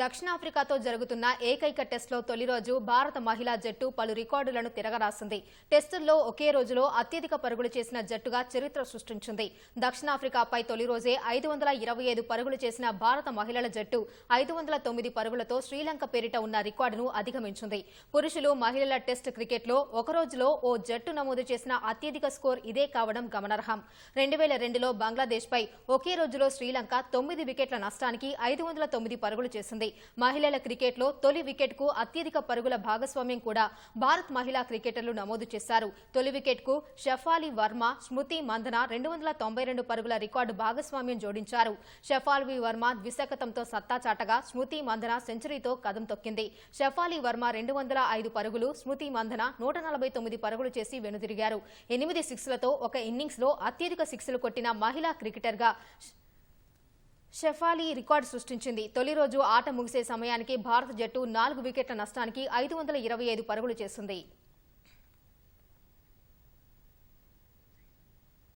దక్షిణాఫ్రికాతో జరుగుతున్న ఏకైక టెస్టులో తొలి రోజు భారత మహిళా జట్టు పలు రికార్డులను తిరగరాసింది. టెస్టుల్లో ఒకే రోజులో అత్యధిక పరుగులు చేసిన జట్టుగా చరిత్ర సృష్టించింది. దక్షిణాఫ్రికాపై తొలి రోజే ఐదు వందల ఇరవై ఐదు పరుగులు చేసిన భారత మహిళల జట్టు ఐదు వందల తొమ్మిది పరుగులతో శ్రీలంక పేరిట ఉన్న రికార్డును అధిగమించింది. పురుషులు మహిళల టెస్ట్ క్రికెట్లో ఒక రోజులో ఓ జట్టు నమోదు చేసిన అత్యధిక స్కోర్ ఇదే కావడం గమనార్హం. రెండు వేల రెండులో బంగ్లాదేశ్పై ఒకే రోజులో శ్రీలంక తొమ్మిది వికెట్ల నష్టానికి ఐదు వందల తొమ్మిది పరుగులు చేసింది. మహిళల క్రికెట్లో తొలి వికెట్కు అత్యధిక పరుగుల భాగస్వామ్యం కూడా భారత్ మహిళా క్రికెటర్లు నమోదు చేశారు. తొలి వికెట్కు షఫాలి వర్మ స్మృతి మందన రెండు వందల తొంభై రెండు పరుగుల రికార్డు భాగస్వామ్యం జోడించారు. షఫాలి వర్మ ద్విశకతంతో సత్తా చాటగా స్మృతి మందన సెంచరీతో కదం తొక్కింది. షఫాలి వర్మ రెండు వందల ఐదు పరుగులు స్మృతి మందన నూట నలభై తొమ్మిది పరుగులు చేసి వెనుదిరిగారు. ఎనిమిది సిక్స్లతో ఒక ఇన్నింగ్స్లో అత్యధిక సిక్స్లు కొట్టిన మహిళా క్రికెటర్గా షెఫాలి రికార్డు సృష్టించింది. తొలి రోజు ఆట ముగిసే సమయానికి భారత జట్టు నాలుగు వికెట్ల నష్టానికి ఐదు వందల ఇరవై ఐదు పరుగులు చేసింది.